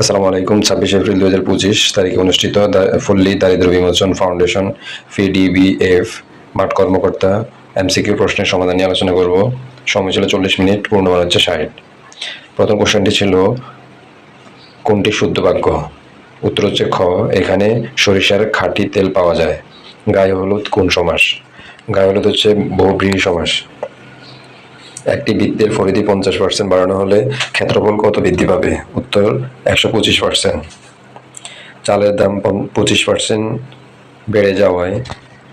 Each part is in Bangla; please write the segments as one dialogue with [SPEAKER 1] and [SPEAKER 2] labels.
[SPEAKER 1] আসসালামু আলাইকুম, ছাব্বিশ এপ্রিল দু হাজার পঁচিশ তারিখে অনুষ্ঠিত ফুল্লি দারিদ্র বিমোচন ফাউন্ডেশন, ফিডিবিএফ, মাঠ কর্মকর্তা, এমসিকিউ প্রশ্নের সমাধান নিয়ে আলোচনা করব। সময় ছিল চল্লিশ মিনিট পূর্ণ পূর্ণমান হচ্ছে ষাট। প্রথম কোশ্চেনটি ছিল, কোনটি শুদ্ধ বাক্য? উত্তর হচ্ছে খ, এখানে সরিষার খাঁটি তেল পাওয়া যায়। গায়ে হলুদ কোন সমাস? গায়ে হলুদ হচ্ছে বহুব্রীহি সমাস। একটি বৃত্তের পরিধি পঞ্চাশ পার্সেন্ট বাড়ানো হলে ক্ষেত্রফল কত বৃদ্ধি পাবে? উত্তর, একশো পঁচিশ পার্সেন্ট চালের দাম পঁচিশ পার্সেন্ট বেড়ে যাওয়ায়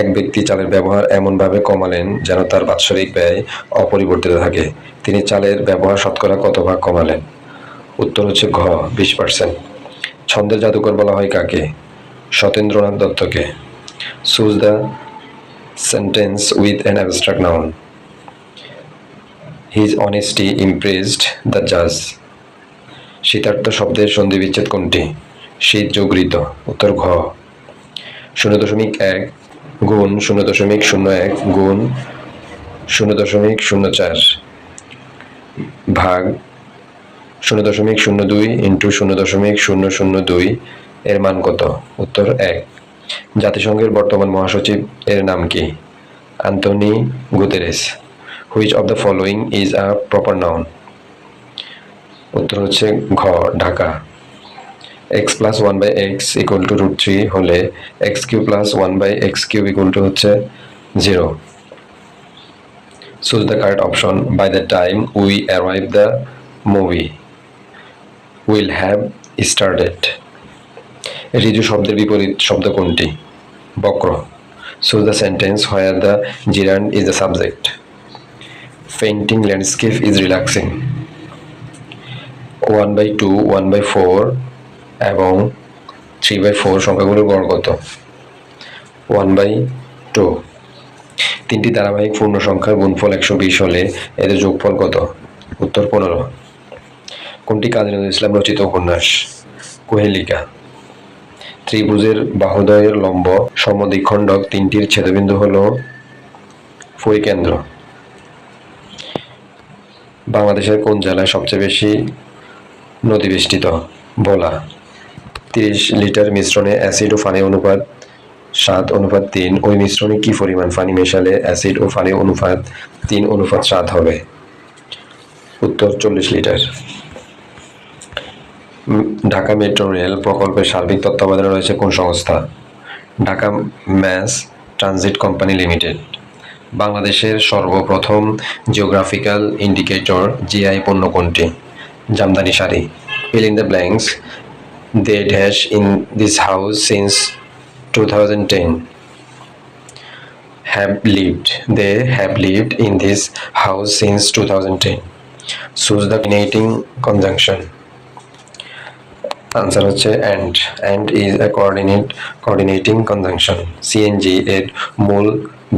[SPEAKER 1] এক ব্যক্তি চালের ব্যবহার এমনভাবে কমালেন যেন তার বাৎসরিক ব্যয় অপরিবর্তিত থাকে। তিনি চালের ব্যবহার শতকরা কত ভাগ কমালেন? উত্তর হচ্ছে ঘ, বিশ পার্সেন্ট ছন্দের জাদুকর বলা হয় কাকে? Satyendranath দত্তকে। Choose the sentence with an abstract noun his honesty impressed the জাজ শীতার্থ শব্দের সন্ধি বিচ্ছেদ কোনটি? শীত যোগ ঋত উত্তর ঘ। শূন্য দশমিক এক গুণ শূন্য দশমিক শূন্য এক গুণ শূন্য দশমিক শূন্য চার ভাগ শূন্য দশমিক শূন্য দুই ইন্টু শূন্য দশমিক শূন্য শূন্য দুই এর মান কত? উত্তর এক। জাতিসংঘের বর্তমান মহাসচিব এর নাম কি? Antonio Guterres. Which of the following is a proper noun উত্তর হচ্ছে ঘ, Dhaka. X plus one by x equal to root three হলে x Q plus one by x cube equal to হচ্ছে zero choose the correct option by the time we arrive the movie will have started Riju শব্দের বিপরীত শব্দ কোনটি? বক্র। Choose the sentence where the gerund is the subject painting landscape is relaxing one by two one by four এবং থ্রি বাই ফোর সংখ্যাগুলোর গড় কত ওয়ান বাই টু তিনটি ধারাবাহিক পূর্ণ সংখ্যার গুণফল একশো বিশ হলে এদের যোগফল কত? উত্তর পনেরো। কোনটি কাজী নজরুল ইসলাম রচিত উপন্যাস? কোহেলিকা। ত্রিভুজের বাহুদয়ের লম্ব সমদ্বিখণ্ডক তিনটির ছেদবিন্দু হল পরিকেন্দ্র। বাংলাদেশের কোন জেলায় সবচেয়ে বেশি নদী বেষ্টিত ভোলা তিরিশ লিটার মিশ্রণে অ্যাসিড ও পানি অনুপাত, সাত অনুপাত তিন। ওই মিশ্রণে কি পরিমাণ পানি মেশালে অ্যাসিড ও পানি অনুপাত তিন অনুপাত সাত হবে? উত্তর, চল্লিশ লিটার। ঢাকা মেট্রো রেল প্রকল্পের সার্বিক তত্ত্বাবধানে রয়েছে কোন সংস্থা? Dhaka mass transit company limited. বাংলাদেশের সর্বপ্রথম জিওগ্রাফিক্যাল ইন্ডিকেটর জিআই পণ্য কোনটি? Jamdani sari fill in the blanks they dash in this house since two thousand ten have lived they have lived in this house since two thousand ten choose the conjunction answer হচ্ছে and and is a coordinate coordinating conjunction CNG এর মূল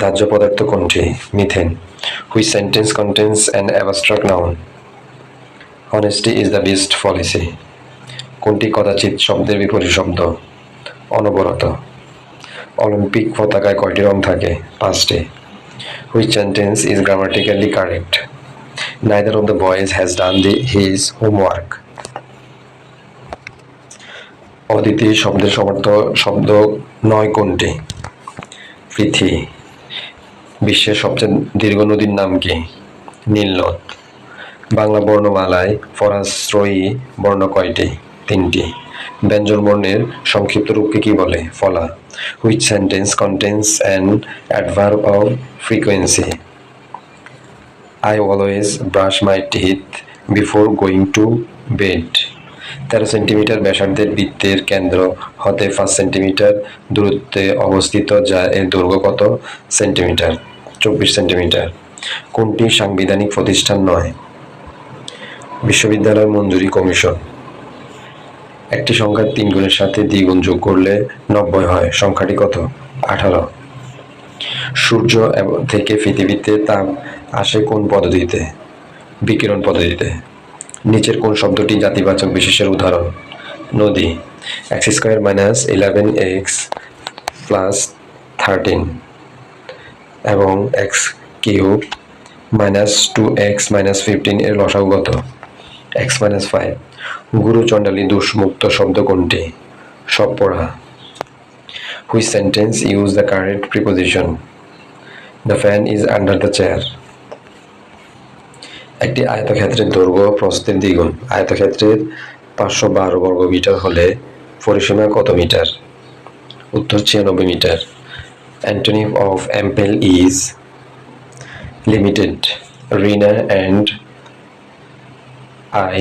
[SPEAKER 1] দাহ্য পদার্থ কোনটি? Methane. Which sentence contains an abstract noun honesty is the best policy কোনটি কদাচিৎ শব্দের বিপরীত শব্দ? অনবরত। অলিম্পিক পতাকায় কয়টি রং থাকে? পাঁচটি। Which sentence is grammatically correct neither of the boys has done the his homework Aditi শব্দের সমর্থ শব্দ নয় কোনটি? পৃথি। বিশ্বের সবচেয়ে দীর্ঘ নদীর নাম কি? নীলনদ। বাংলা বর্ণমালায় ফরাশ্রয়ী বর্ণ কয়টি? তিনটি। ব্যঞ্জন বর্ণের সংক্ষিপ্ত রূপকে কি বলে? ফলা। Which sentence contains and adverb of frequency I always brush my teeth before going to bed তেরো সেন্টিমিটার ব্যাসার্ধের বৃত্তের কেন্দ্র হতে পাঁচ সেন্টিমিটার দূরত্বে অবস্থিত, যা এর দৈর্ঘ্য কত? সেন্টিমিটার, চব্বিশ সেন্টিমিটার। কোনটি সাংবিধানিক প্রতিষ্ঠান নয়? বিশ্ববিদ্যালয় মঞ্জুরি কমিশন। একটি সংখ্যার তিন গুণের সাথে দ্বিগুণ যোগ করলে নব্বই হয়। সংখ্যাটি কত? আঠারো। সূর্য থেকে পৃথিবীতে তাপ আসে কোন পদ্ধতিতে? বিকিরণ পদ্ধতিতে। নিচের কোন শব্দটি জাতিবাচক বিশেষের উদাহরণ? নদী x square minus eleven x plus thirteen এবং x cube minus two x minus fifteen এর লসাগু কত? এক্স মাইনাস ফাইভ গুরু চণ্ডালী দুষ্মুক্ত শব্দ কোনটি? সব পড়া। Which sentence use the correct preposition the fan is under the chair একটি আয়তক্ষেত্রের দৈর্ঘ্য প্রস্থের দ্বিগুণ। আয়তক্ষেত্রের পাঁচশো বারো বর্গ মিটার হলে পরিসীমা কত মিটার? উত্তর ছিয়ানব্বই metre. Antonym of ample is limited Rina and I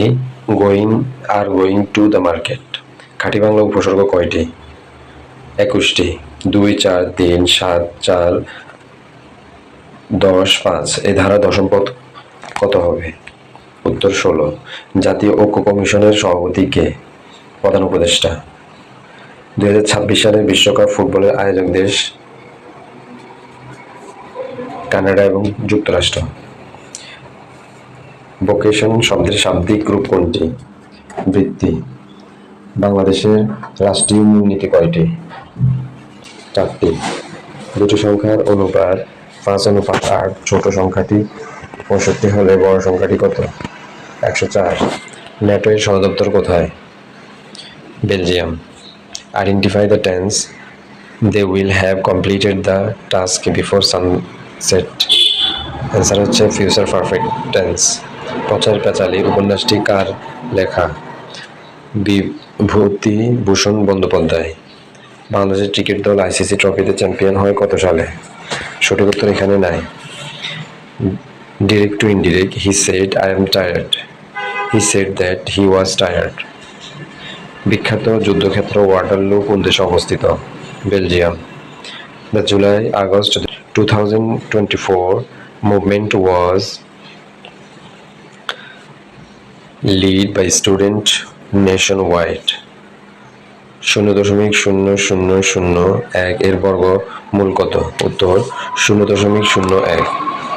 [SPEAKER 1] going are going to the market খাঁটি বাংলা উপসর্গ কয়টি? একুশটি। দুই, চার, তিন, সাত, চার, দশ, পাঁচ। এই ধারা দশম পদ কত হবে? উত্তর ষোলো। জাতীয় ঐক্য কমিশনের সভাপতি কে? প্রধান উপদেষ্টা। দুই হাজার ছাব্বিশ সালের বিশ্বকাপ ফুটবলের আয়োজক দেশ কানাডা এবং যুক্তরাষ্ট্র। ভোকেশন শব্দের শাব্দিক রূপ কোনটি? বৃত্তি। বাংলাদেশের রাষ্ট্রীয় মূলনীতি কয়টি? চারটি। দুটি সংখ্যার অনুপাত পাঁচ অনুপাত আট। ছোট সংখ্যাটি পঁয়ষট্টি হলে বড় সংখ্যাটি কত? একশো চার। ন্যাটো এর সদর দপ্তর কোথায়? Belgium. Identify the tense they will have completed the task before sunset answer হচ্ছে ফিউচার পারফেক্ট টেন্স প্রচার পেঁচালি উপন্যাসটি কার লেখা? বিভূতি ভূষণ বন্দ্যোপাধ্যায়। বাংলাদেশের ক্রিকেট দল আইসিসি ট্রফিতে চ্যাম্পিয়ন হয় কত সালে? সঠিক উত্তর এখানে নাই। Direct to indirect he said I am tired he said that he was tired বিখ্যাত যুদ্ধক্ষেত্র ওয়াটারলু কোন দেশে অবস্থিত, Belgium. The July August two thousand twenty four movement was lead by student nationwide শূন্য দশমিক শূন্য শূন্য শূন্য এক এর বর্গ মূল কত? উত্তর, শূন্য দশমিক শূন্য এক।